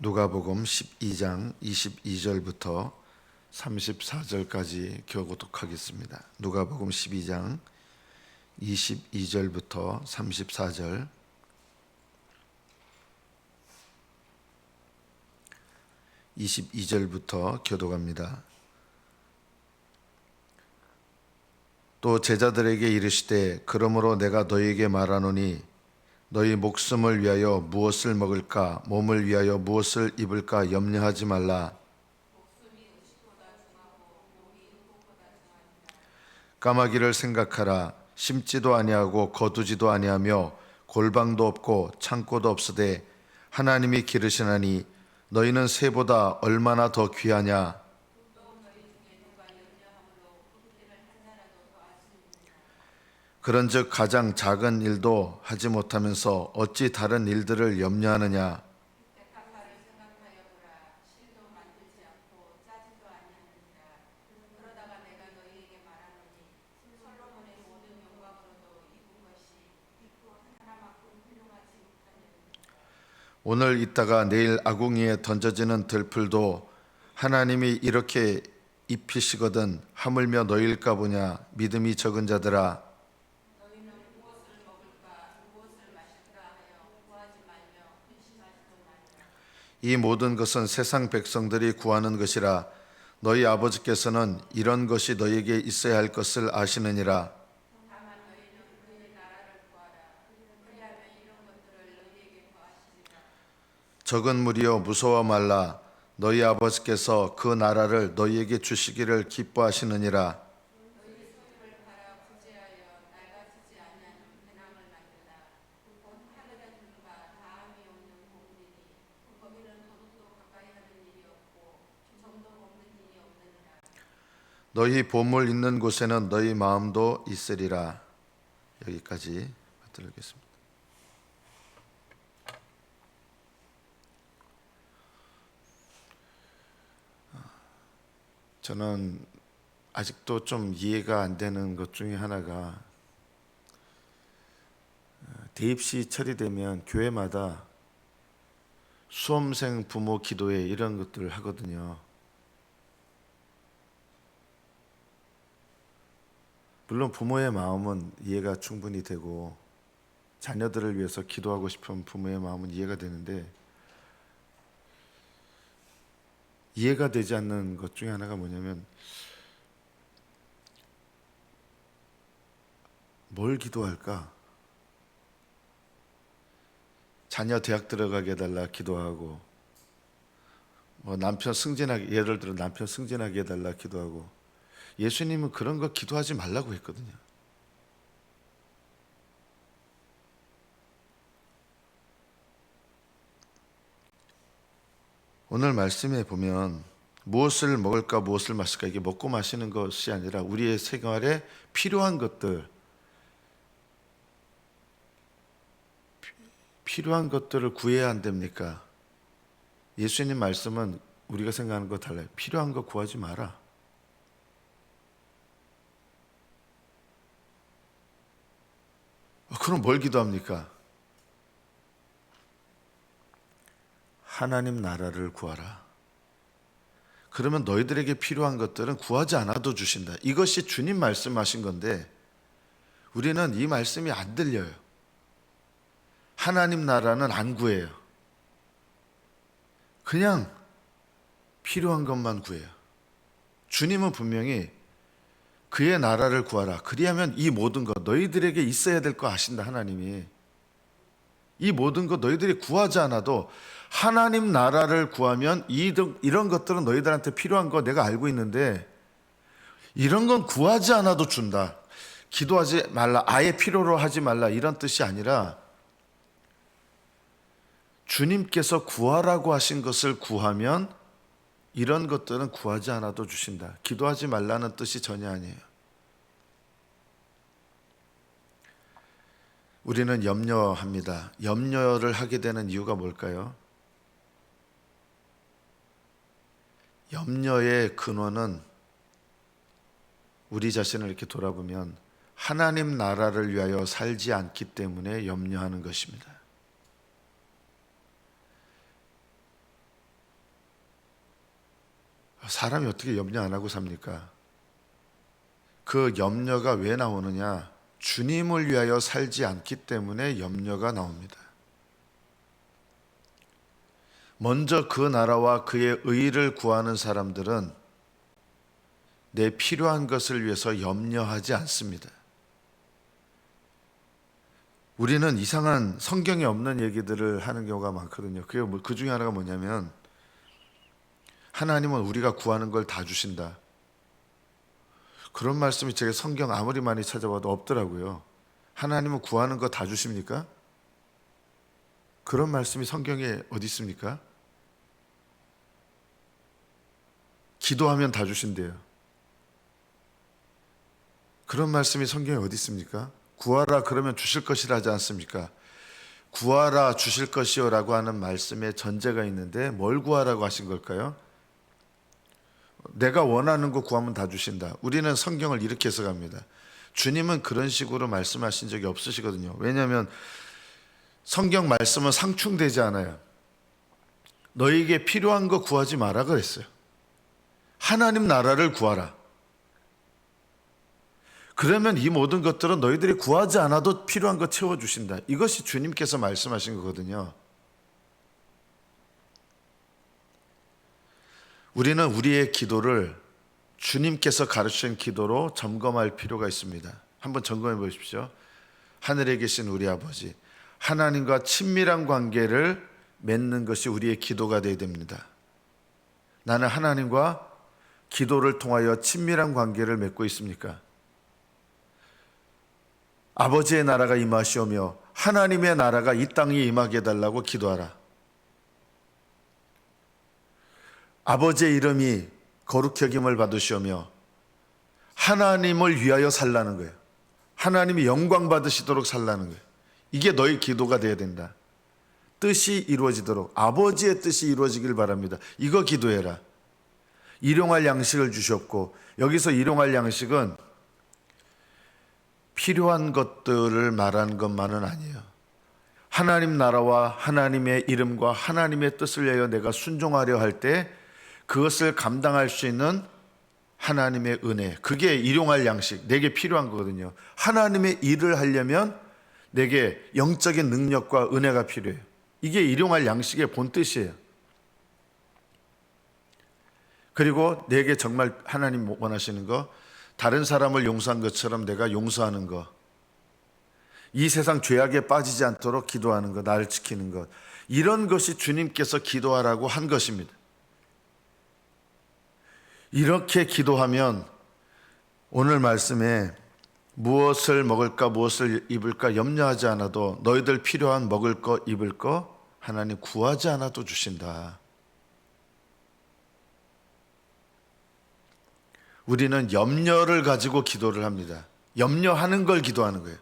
누가복음 12장 22절부터 34절까지 교독하겠습니다. 누가복음 12장 22절부터 34절 22절부터 교독합니다. 또 제자들에게 이르시되 그러므로 내가 너희에게 말하노니 너희 목숨을 위하여 무엇을 먹을까? 몸을 위하여 무엇을 입을까? 염려하지 말라. 까마귀를 생각하라. 심지도 아니하고 거두지도 아니하며 골방도 없고 창고도 없으되 하나님이 기르시나니 너희는 새보다 얼마나 더 귀하냐 그런즉 가장 작은 일도 하지 못하면서 어찌 다른 일들을 염려하느냐? 오늘 있다가 내일 아궁이에 던져지는 들풀도 하나님이 이렇게 입히시거든 하물며 너희일까 보냐 믿음이 적은 자들아 이 모든 것은 세상 백성들이 구하는 것이라. 너희 아버지께서는 이런 것이 너희에게 있어야 할 것을 아시느니라. 적은 무리여 무서워 말라. 너희 아버지께서 그 나라를 너희에게 주시기를 기뻐하시느니라 너희 보물 있는 곳에는 너희 마음도 있으리라 여기까지 들겠습니다. 저는 아직도 좀 이해가 안 되는 것 중에 하나가 대입시 처리되면 교회마다 수험생 부모 기도회 이런 것들을 하거든요. 물론 부모의 마음은 이해가 충분히 되고 자녀들을 위해서 기도하고 싶은 부모의 마음은 이해가 되는데 이해가 되지 않는 것 중에 하나가 뭐냐면 뭘 기도할까? 자녀 대학 들어가게 해달라 기도하고 뭐 남편 승진하게 예를 들어 남편 승진하게 해달라 기도하고 예수님은 그런 거 기도하지 말라고 했거든요. 오늘 말씀에 보면 무엇을 먹을까 무엇을 마실까 이게 먹고 마시는 것이 아니라 우리의 생활에 필요한 것들 필요한 것들을 구해야 안 됩니까? 예수님 말씀은 우리가 생각하는 거 달라요. 필요한 거 구하지 마라. 그럼 뭘 기도합니까? 하나님 나라를 구하라. 그러면 너희들에게 필요한 것들은 구하지 않아도 주신다. 이것이 주님 말씀하신 건데 우리는 이 말씀이 안 들려요. 하나님 나라는 안 구해요. 그냥 필요한 것만 구해요. 주님은 분명히 그의 나라를 구하라. 그리하면 이 모든 것 너희들에게 있어야 될 거 아신다 하나님이. 이 모든 것 너희들이 구하지 않아도 하나님 나라를 구하면 이런 것들은 너희들한테 필요한 거 내가 알고 있는데 이런 건 구하지 않아도 준다. 기도하지 말라. 아예 필요로 하지 말라. 이런 뜻이 아니라 주님께서 구하라고 하신 것을 구하면 이런 것들은 구하지 않아도 주신다. 기도하지 말라는 뜻이 전혀 아니에요. 우리는 염려합니다. 염려를 하게 되는 이유가 뭘까요? 염려의 근원은 우리 자신을 이렇게 돌아보면 하나님 나라를 위하여 살지 않기 때문에 염려하는 것입니다. 사람이 어떻게 염려 안 하고 삽니까? 그 염려가 왜 나오느냐? 주님을 위하여 살지 않기 때문에 염려가 나옵니다. 먼저 그 나라와 그의 의를 구하는 사람들은 내 필요한 것을 위해서 염려하지 않습니다. 우리는 이상한 성경에 없는 얘기들을 하는 경우가 많거든요. 그게 뭐- 그 중에 하나가 뭐냐면 하나님은 우리가 구하는 걸 다 주신다. 그런 말씀이 제가 성경 아무리 많이 찾아봐도 없더라고요. 하나님은 구하는 거 다 주십니까? 그런 말씀이 성경에 어디 있습니까? 기도하면 다 주신대요. 그런 말씀이 성경에 어디 있습니까? 구하라 그러면 주실 것이라 하지 않습니까? 구하라 주실 것이요라고 하는 말씀에 전제가 있는데 뭘 구하라고 하신 걸까요? 내가 원하는 거 구하면 다 주신다. 우리는 성경을 이렇게 해석합니다. 주님은 그런 식으로 말씀하신 적이 없으시거든요. 왜냐하면 성경 말씀은 상충되지 않아요. 너에게 필요한 거 구하지 마라 그랬어요. 하나님 나라를 구하라. 그러면 이 모든 것들은 너희들이 구하지 않아도 필요한 거 채워주신다. 이것이 주님께서 말씀하신 거거든요. 우리는 우리의 기도를 주님께서 가르치신 기도로 점검할 필요가 있습니다. 한번 점검해 보십시오. 하늘에 계신 우리 아버지, 하나님과 친밀한 관계를 맺는 것이 우리의 기도가 되어야 됩니다. 나는 하나님과 기도를 통하여 친밀한 관계를 맺고 있습니까? 아버지의 나라가 임하시오며 하나님의 나라가 이 땅에 임하게 해달라고 기도하라. 아버지의 이름이 거룩히 여김을 받으시오며 하나님을 위하여 살라는 거예요. 하나님이 영광 받으시도록 살라는 거예요. 이게 너의 기도가 돼야 된다. 뜻이 이루어지도록 아버지의 뜻이 이루어지길 바랍니다. 이거 기도해라. 일용할 양식을 주셨고 여기서 일용할 양식은 필요한 것들을 말하는 것만은 아니에요. 하나님 나라와 하나님의 이름과 하나님의 뜻을 위하여 내가 순종하려 할 때 그것을 감당할 수 있는 하나님의 은혜. 그게 일용할 양식, 내게 필요한 거거든요. 하나님의 일을 하려면 내게 영적인 능력과 은혜가 필요해요. 이게 일용할 양식의 본 뜻이에요. 그리고 내게 정말 하나님 원하시는 거, 다른 사람을 용서한 것처럼 내가 용서하는 거, 이 세상 죄악에 빠지지 않도록 기도하는 것, 나를 지키는 것, 이런 것이 주님께서 기도하라고 한 것입니다. 이렇게 기도하면 오늘 말씀에 무엇을 먹을까, 무엇을 입을까 염려하지 않아도 너희들 필요한 먹을 거, 입을 거 하나님 구하지 않아도 주신다. 우리는 염려를 가지고 기도를 합니다. 염려하는 걸 기도하는 거예요.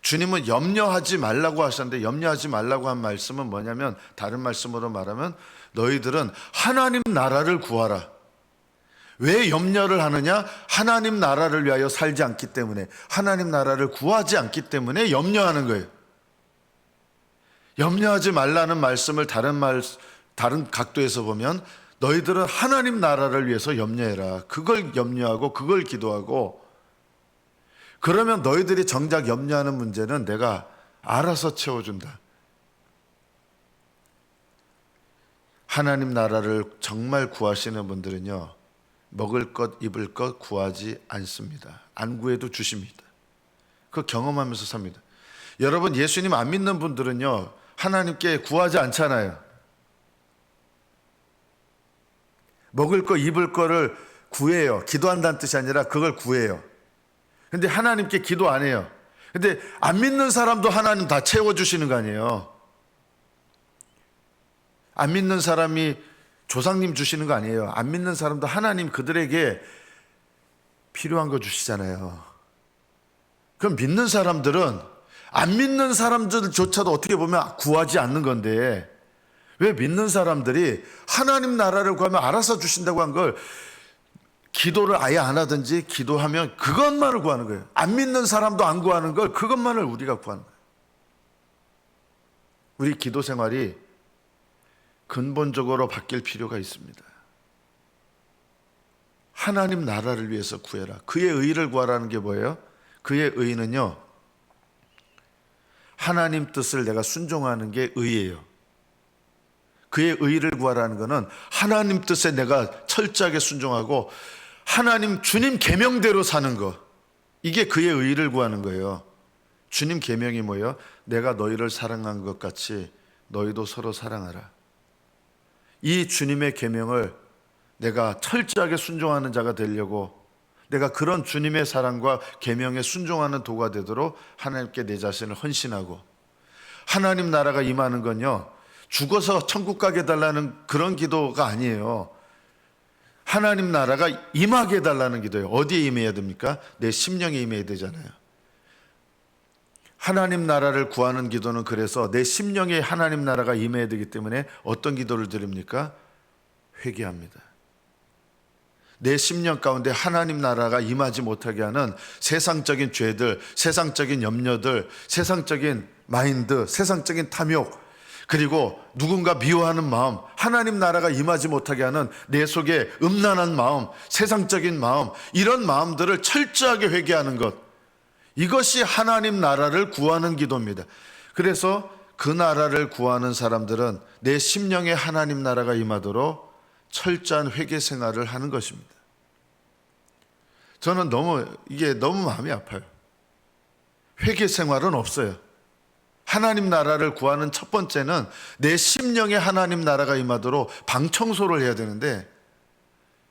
주님은 염려하지 말라고 하셨는데 염려하지 말라고 한 말씀은 뭐냐면 다른 말씀으로 말하면 너희들은 하나님 나라를 구하라. 왜 염려를 하느냐? 하나님 나라를 위하여 살지 않기 때문에 하나님 나라를 구하지 않기 때문에 염려하는 거예요. 염려하지 말라는 말씀을 다른 말 다른 각도에서 보면 너희들은 하나님 나라를 위해서 염려해라. 그걸 염려하고 그걸 기도하고 그러면 너희들이 정작 염려하는 문제는 내가 알아서 채워준다. 하나님 나라를 정말 구하시는 분들은요, 먹을 것, 입을 것 구하지 않습니다. 안 구해도 주십니다. 그 경험하면서 삽니다. 여러분, 예수님 안 믿는 분들은요, 하나님께 구하지 않잖아요. 먹을 거, 입을 거를 구해요. 기도한다는 뜻이 아니라 그걸 구해요. 근데 하나님께 기도 안 해요. 근데 안 믿는 사람도 하나님 다 채워주시는 거 아니에요. 안 믿는 사람이 조상님 주시는 거 아니에요. 안 믿는 사람도 하나님 그들에게 필요한 거 주시잖아요. 그럼 믿는 사람들은 안 믿는 사람들조차도 어떻게 보면 구하지 않는 건데 왜 믿는 사람들이 하나님 나라를 구하면 알아서 주신다고 한 걸 기도를 아예 안 하든지 기도하면 그것만을 구하는 거예요. 안 믿는 사람도 안 구하는 걸 그것만을 우리가 구하는 거예요. 우리 기도 생활이 근본적으로 바뀔 필요가 있습니다. 하나님 나라를 위해서 구해라. 그의 의를 구하라는 게 뭐예요? 그의 의는요. 하나님 뜻을 내가 순종하는 게 의예요. 그의 의를 구하라는 것은 하나님 뜻에 내가 철저하게 순종하고 하나님 주님 계명대로 사는 것. 이게 그의 의를 구하는 거예요. 주님 계명이 뭐예요? 내가 너희를 사랑한 것 같이 너희도 서로 사랑하라. 이 주님의 계명을 내가 철저하게 순종하는 자가 되려고 내가 그런 주님의 사랑과 계명에 순종하는 도가 되도록 하나님께 내 자신을 헌신하고 하나님 나라가 임하는 건요. 죽어서 천국 가게 달라는 그런 기도가 아니에요. 하나님 나라가 임하게 해달라는 기도예요. 어디에 임해야 됩니까? 내 심령에 임해야 되잖아요. 하나님 나라를 구하는 기도는 그래서 내 심령에 하나님 나라가 임해야 되기 때문에 어떤 기도를 드립니까? 회개합니다. 내 심령 가운데 하나님 나라가 임하지 못하게 하는 세상적인 죄들, 세상적인 염려들, 세상적인 마인드, 세상적인 탐욕, 그리고 누군가 미워하는 마음, 하나님 나라가 임하지 못하게 하는 내 속에 음란한 마음, 세상적인 마음, 이런 마음들을 철저하게 회개하는 것. 이것이 하나님 나라를 구하는 기도입니다. 그래서 그 나라를 구하는 사람들은 내 심령에 하나님 나라가 임하도록 철저한 회개 생활을 하는 것입니다. 저는 너무 이게 너무 마음이 아파요. 회개 생활은 없어요. 하나님 나라를 구하는 첫 번째는 내 심령에 하나님 나라가 임하도록 방 청소를 해야 되는데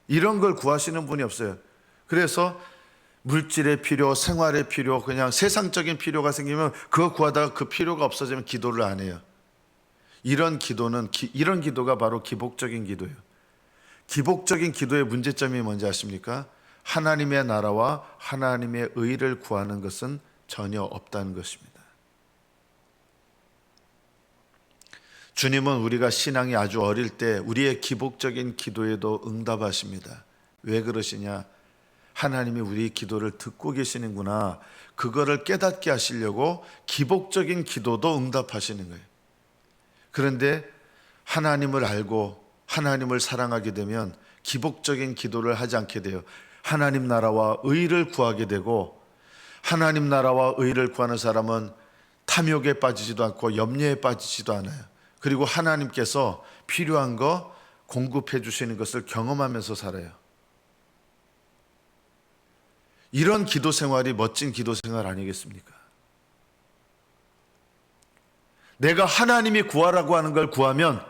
이런 걸 구하시는 분이 없어요. 그래서 물질의 필요, 생활의 필요, 그냥 세상적인 필요가 생기면 그거 구하다가 그 필요가 없어지면 기도를 안 해요. 이런 기도는 기, 이런 기도가 바로 기복적인 기도예요. 기복적인 기도의 문제점이 뭔지 아십니까? 하나님의 나라와 하나님의 의를 구하는 것은 전혀 없다는 것입니다. 주님은 우리가 신앙이 아주 어릴 때 우리의 기복적인 기도에도 응답하십니다. 왜 그러시냐? 하나님이 우리 기도를 듣고 계시는구나. 그거를 깨닫게 하시려고 기복적인 기도도 응답하시는 거예요. 그런데 하나님을 알고 하나님을 사랑하게 되면 기복적인 기도를 하지 않게 돼요. 하나님 나라와 의를 구하게 되고 하나님 나라와 의를 구하는 사람은 탐욕에 빠지지도 않고 염려에 빠지지도 않아요. 그리고 하나님께서 필요한 거 공급해 주시는 것을 경험하면서 살아요. 이런 기도 생활이 멋진 기도 생활 아니겠습니까? 내가 하나님이 구하라고 하는 걸 구하면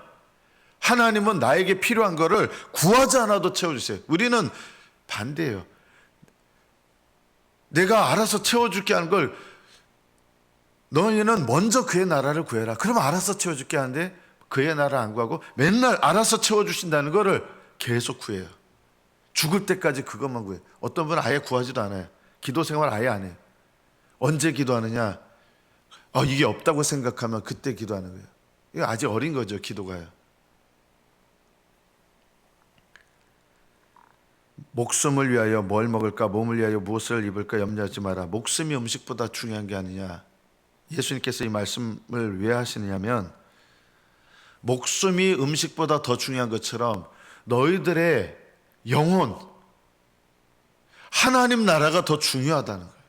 하나님은 나에게 필요한 거를 구하지 않아도 채워주세요. 우리는 반대예요. 내가 알아서 채워줄게 하는 걸 너희는 먼저 그의 나라를 구해라. 그러면 알아서 채워줄게 하는데 그의 나라 안 구하고 맨날 알아서 채워주신다는 거를 계속 구해요. 죽을 때까지 그것만 구해요. 어떤 분은 아예 구하지도 않아요. 기도 생활 아예 안 해요. 언제 기도하느냐? 아, 이게 없다고 생각하면 그때 기도하는 거예요. 이거 아직 어린 거죠, 기도가요. 목숨을 위하여 뭘 먹을까, 몸을 위하여 무엇을 입을까 염려하지 마라. 목숨이 음식보다 중요한 게 아니냐. 예수님께서 이 말씀을 왜 하시느냐면 목숨이 음식보다 더 중요한 것처럼 너희들의 영혼, 하나님 나라가 더 중요하다는 거예요.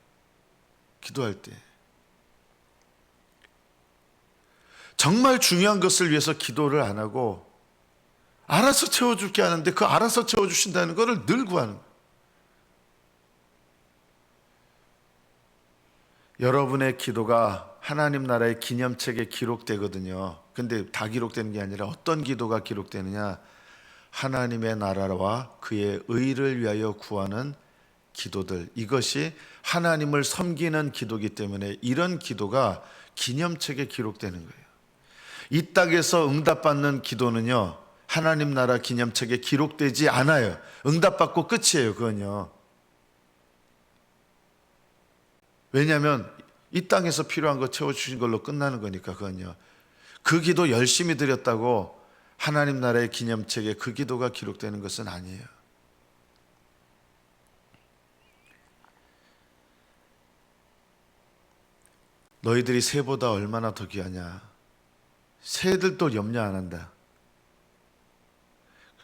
기도할 때. 정말 중요한 것을 위해서 기도를 안 하고 알아서 채워줄게 하는데 그 알아서 채워주신다는 것을 늘 구하는. 여러분의 기도가 하나님 나라의 기념책에 기록되거든요. 근데 다 기록되는 게 아니라 어떤 기도가 기록되느냐? 하나님의 나라와 그의 의를 위하여 구하는 기도들. 이것이 하나님을 섬기는 기도기 때문에 이런 기도가 기념책에 기록되는 거예요. 이 땅에서 응답받는 기도는요, 하나님 나라 기념책에 기록되지 않아요. 응답받고 끝이에요, 그건요. 왜냐하면 이 땅에서 필요한 거 채워주신 걸로 끝나는 거니까, 그건요. 그 기도 열심히 드렸다고 하나님 나라의 기념책에 그 기도가 기록되는 것은 아니에요. 너희들이 새보다 얼마나 더 귀하냐. 새들도 염려 안 한다.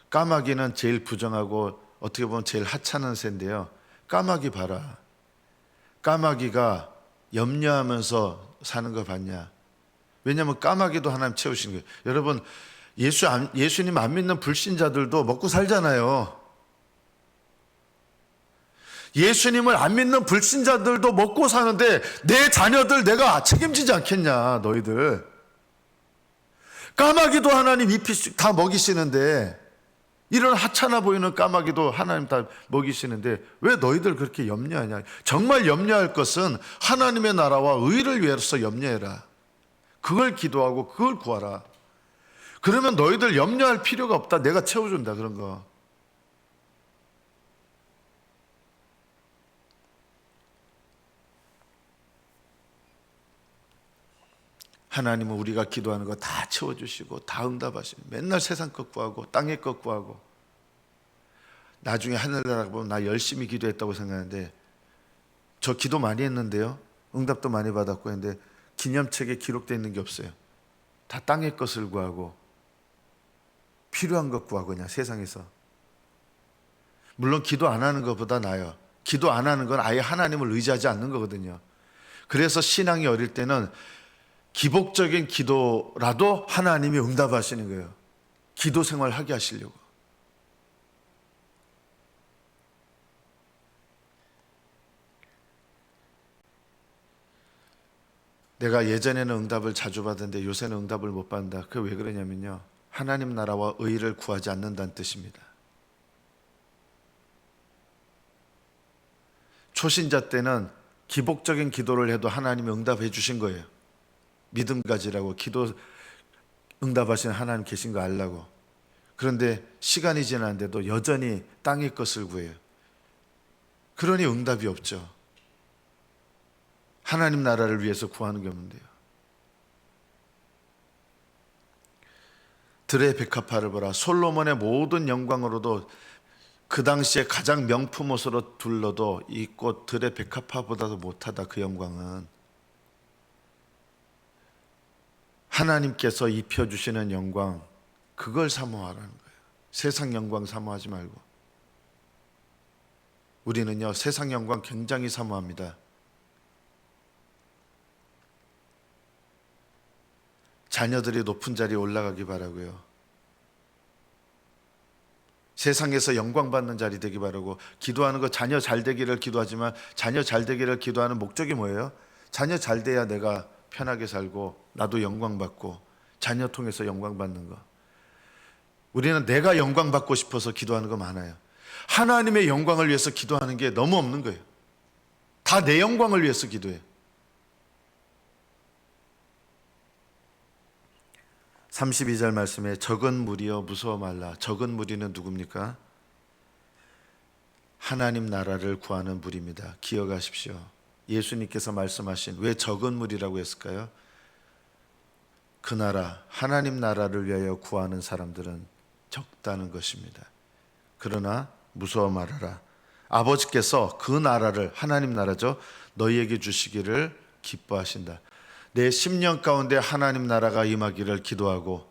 까마귀는 제일 부정하고 어떻게 보면 제일 하찮은 새인데요. 까마귀 봐라. 까마귀가 염려하면서 사는 거 봤냐? 왜냐하면 까마귀도 하나님 채우시는 거예요. 여러분 예수 안, 예수님 안 믿는 불신자들도 먹고 살잖아요. 예수님을 안 믿는 불신자들도 먹고 사는데 내 자녀들 내가 책임지지 않겠냐 너희들. 까마귀도 하나님 잎이 다 먹이시는데 이런 하찮아 보이는 까마귀도 하나님 다 먹이시는데 왜 너희들 그렇게 염려하냐? 정말 염려할 것은 하나님의 나라와 의를 위해서 염려해라. 그걸 기도하고 그걸 구하라. 그러면 너희들 염려할 필요가 없다. 내가 채워준다 그런 거. 하나님은 우리가 기도하는 거 다 채워주시고 다 응답하시고 맨날 세상 것 구하고 땅의 것 구하고 나중에 하늘나라 보면 나 열심히 기도했다고 생각하는데 저 기도 많이 했는데요 응답도 많이 받았고 했는데 기념책에 기록되어 있는 게 없어요 다 땅의 것을 구하고 필요한 것 구하고 그냥 세상에서 물론 기도 안 하는 것보다 나아요 기도 안 하는 건 아예 하나님을 의지하지 않는 거거든요 그래서 신앙이 어릴 때는 기복적인 기도라도 하나님이 응답하시는 거예요. 기도 생활 하게 하시려고. 내가 예전에는 응답을 자주 받았는데 요새는 응답을 못 받는다. 그게 왜 그러냐면요. 하나님 나라와 의를 구하지 않는다는 뜻입니다. 초신자 때는 기복적인 기도를 해도 하나님이 응답해 주신 거예요. 믿음 가지라고 기도 응답하시는 하나님 계신 거 알라고. 그런데 시간이 지났는데도 여전히 땅의 것을 구해요. 그러니 응답이 없죠. 하나님 나라를 위해서 구하는 게 없는데요. 들의 백합화를 보라. 솔로몬의 모든 영광으로도 그 당시에 가장 명품 옷으로 둘러도 이 꽃 들의 백합화보다도 못하다 그 영광은. 하나님께서 입혀주시는 영광, 그걸 사모하라는 거예요. 세상 영광 사모하지 말고. 우리는요, 세상 영광 굉장히 사모합니다. 자녀들이 높은 자리에 올라가기 바라고요. 세상에서 영광 받는 자리 되기 바라고 기도하는 거 자녀 잘 되기를 기도하지만 자녀 잘 되기를 기도하는 목적이 뭐예요? 자녀 잘 돼야 내가 편하게 살고 나도 영광 받고 자녀 통해서 영광 받는 거. 우리는 내가 영광 받고 싶어서 기도하는 거 많아요. 하나님의 영광을 위해서 기도하는 게 너무 없는 거예요. 다 내 영광을 위해서 기도해요. 32절 말씀에 적은 무리여 무서워 말라. 적은 무리는 누굽니까? 하나님 나라를 구하는 무리입니다. 기억하십시오. 예수님께서 말씀하신 왜 적은 무리라고 했을까요? 그 나라, 하나님 나라를 위하여 구하는 사람들은 적다는 것입니다. 그러나 무서워 말하라. 아버지께서 그 나라를 하나님 나라죠. 너희에게 주시기를 기뻐하신다. 내 10년 가운데 하나님 나라가 임하기를 기도하고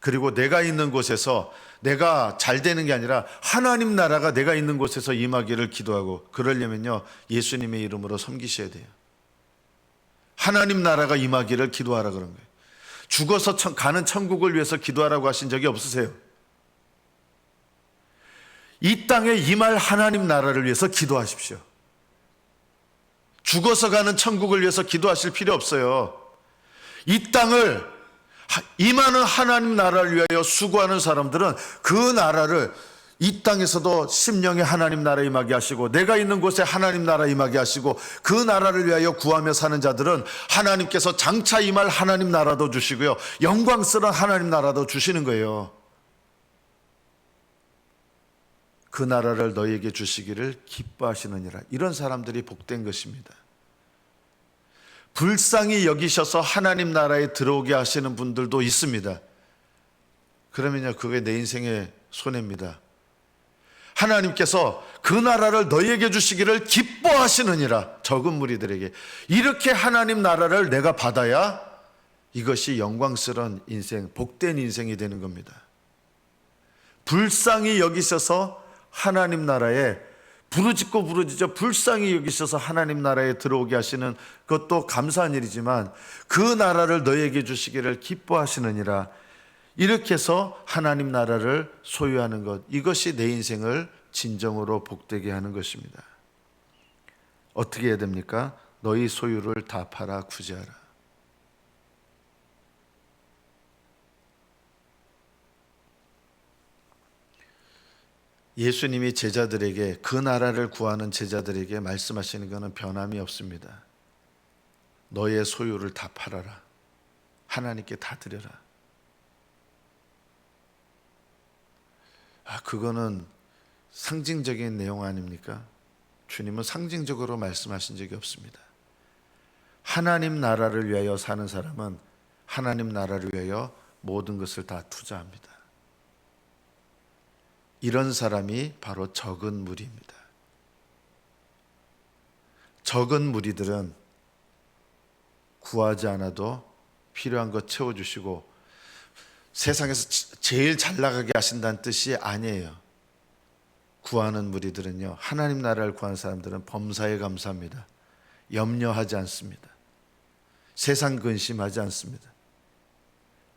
그리고 내가 있는 곳에서 내가 잘 되는 게 아니라 하나님 나라가 내가 있는 곳에서 임하기를 기도하고 그러려면요 예수님의 이름으로 섬기셔야 돼요. 하나님 나라가 임하기를 기도하라 그런 거예요. 죽어서 천, 가는 천국을 위해서 기도하라고 하신 적이 없으세요. 이 땅에 임할 하나님 나라를 위해서 기도하십시오. 죽어서 가는 천국을 위해서 기도하실 필요 없어요. 이 땅을 임하는 하나님 나라를 위하여 수고하는 사람들은 그 나라를 이 땅에서도 심령의 하나님 나라 임하게 하시고 내가 있는 곳에 하나님 나라 임하게 하시고 그 나라를 위하여 구하며 사는 자들은 하나님께서 장차 임할 하나님 나라도 주시고요. 영광스러운 하나님 나라도 주시는 거예요. 그 나라를 너희에게 주시기를 기뻐하시느니라. 이런 사람들이 복된 것입니다. 불쌍히 여기셔서 하나님 나라에 들어오게 하시는 분들도 있습니다. 그러면요, 그게 내 인생의 손해입니다. 하나님께서 그 나라를 너희에게 주시기를 기뻐하시느니라. 적은 무리들에게. 이렇게 하나님 나라를 내가 받아야 이것이 영광스러운 인생, 복된 인생이 되는 겁니다. 불쌍히 여기셔서 하나님 나라에 부르짖고 부르짖어 불쌍히 여기셔서 하나님 나라에 들어오게 하시는 그것도 감사한 일이지만 그 나라를 너에게 주시기를 기뻐하시느니라 이렇게 해서 하나님 나라를 소유하는 것 이것이 내 인생을 진정으로 복되게 하는 것입니다. 어떻게 해야 됩니까? 너희 소유를 다 팔아 구제하라. 예수님이 제자들에게 그 나라를 구하는 제자들에게 말씀하시는 것은 변함이 없습니다. 너의 소유를 다 팔아라. 하나님께 다 드려라. 아, 그거는 상징적인 내용 아닙니까? 주님은 상징적으로 말씀하신 적이 없습니다. 하나님 나라를 위하여 사는 사람은 하나님 나라를 위하여 모든 것을 다 투자합니다. 이런 사람이 바로 적은 무리입니다. 적은 무리들은 구하지 않아도 필요한 것 채워주시고 세상에서 제일 잘 나가게 하신다는 뜻이 아니에요. 구하는 무리들은요, 하나님 나라를 구하는 사람들은 범사에 감사합니다. 염려하지 않습니다. 세상 근심하지 않습니다.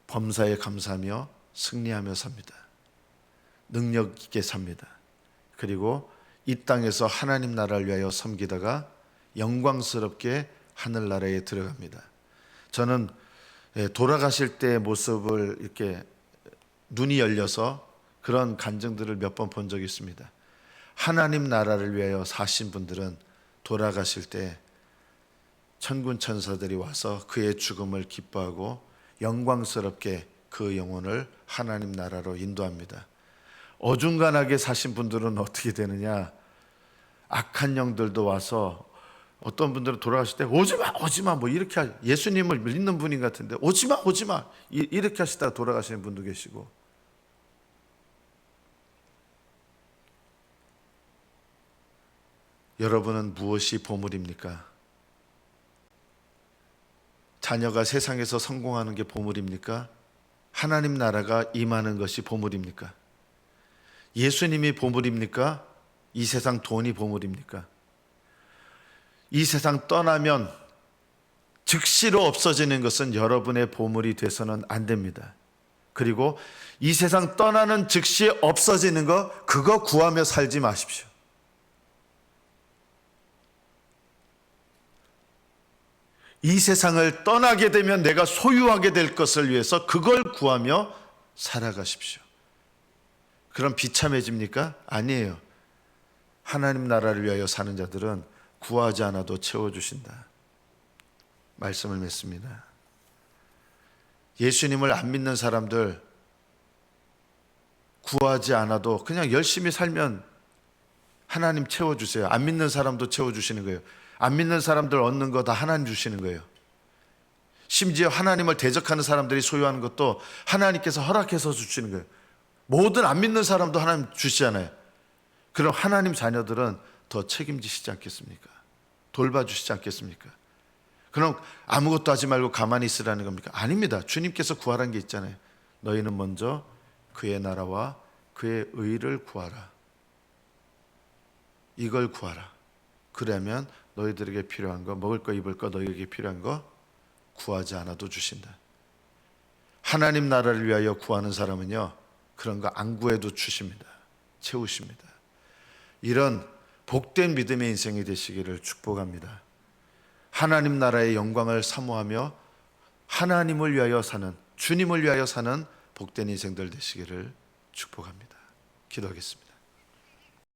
범사에 감사하며 승리하며 삽니다. 능력 있게 삽니다. 그리고 이 땅에서 하나님 나라를 위하여 섬기다가 영광스럽게 하늘 나라에 들어갑니다. 저는 예, 돌아가실 때의 모습을 이렇게 눈이 열려서 그런 간증들을 몇 번 본 적이 있습니다. 하나님 나라를 위하여 사신 분들은 돌아가실 때 천군 천사들이 와서 그의 죽음을 기뻐하고 영광스럽게 그 영혼을 하나님 나라로 인도합니다. 어중간하게 사신 분들은 어떻게 되느냐? 악한 영들도 와서 어떤 분들은 돌아가실 때 오지마 오지마 뭐 이렇게 하, 예수님을 믿는 분인 같은데 오지마 오지마 이- 이렇게 하시다가 돌아가시는 분도 계시고 여러분은 무엇이 보물입니까? 자녀가 세상에서 성공하는 게 보물입니까? 하나님 나라가 임하는 것이 보물입니까? 예수님이 보물입니까? 이 세상 돈이 보물입니까? 이 세상 떠나면 즉시로 없어지는 것은 여러분의 보물이 돼서는 안 됩니다. 그리고 이 세상 떠나는 즉시 없어지는 거 그거 구하며 살지 마십시오. 이 세상을 떠나게 되면 내가 소유하게 될 것을 위해서 그걸 구하며 살아가십시오. 그럼 비참해집니까? 아니에요. 하나님 나라를 위하여 사는 자들은 구하지 않아도 채워주신다. 말씀을 맺습니다. 예수님을 안 믿는 사람들 구하지 않아도 그냥 열심히 살면 하나님 채워주세요. 안 믿는 사람도 채워주시는 거예요. 안 믿는 사람들 얻는 거 다 하나님 주시는 거예요. 심지어 하나님을 대적하는 사람들이 소유하는 것도 하나님께서 허락해서 주시는 거예요. 모든 안 믿는 사람도 하나님 주시잖아요. 그럼 하나님 자녀들은 더 책임지시지 않겠습니까? 돌봐주시지 않겠습니까? 그럼 아무것도 하지 말고 가만히 있으라는 겁니까? 아닙니다. 주님께서 구하라는 게 있잖아요. 너희는 먼저 그의 나라와 그의 의를 구하라. 이걸 구하라. 그러면 너희들에게 필요한 거, 먹을 거, 입을 거, 너희에게 필요한 거 구하지 않아도 주신다. 하나님 나라를 위하여 구하는 사람은요, 그런 거 안 구해도 주십니다. 채우십니다. 이런 복된 믿음의 인생이 되시기를 축복합니다. 하나님 나라의 영광을 사모하며 하나님을 위하여 사는 주님을 위하여 사는 복된 인생들 되시기를 축복합니다. 기도하겠습니다.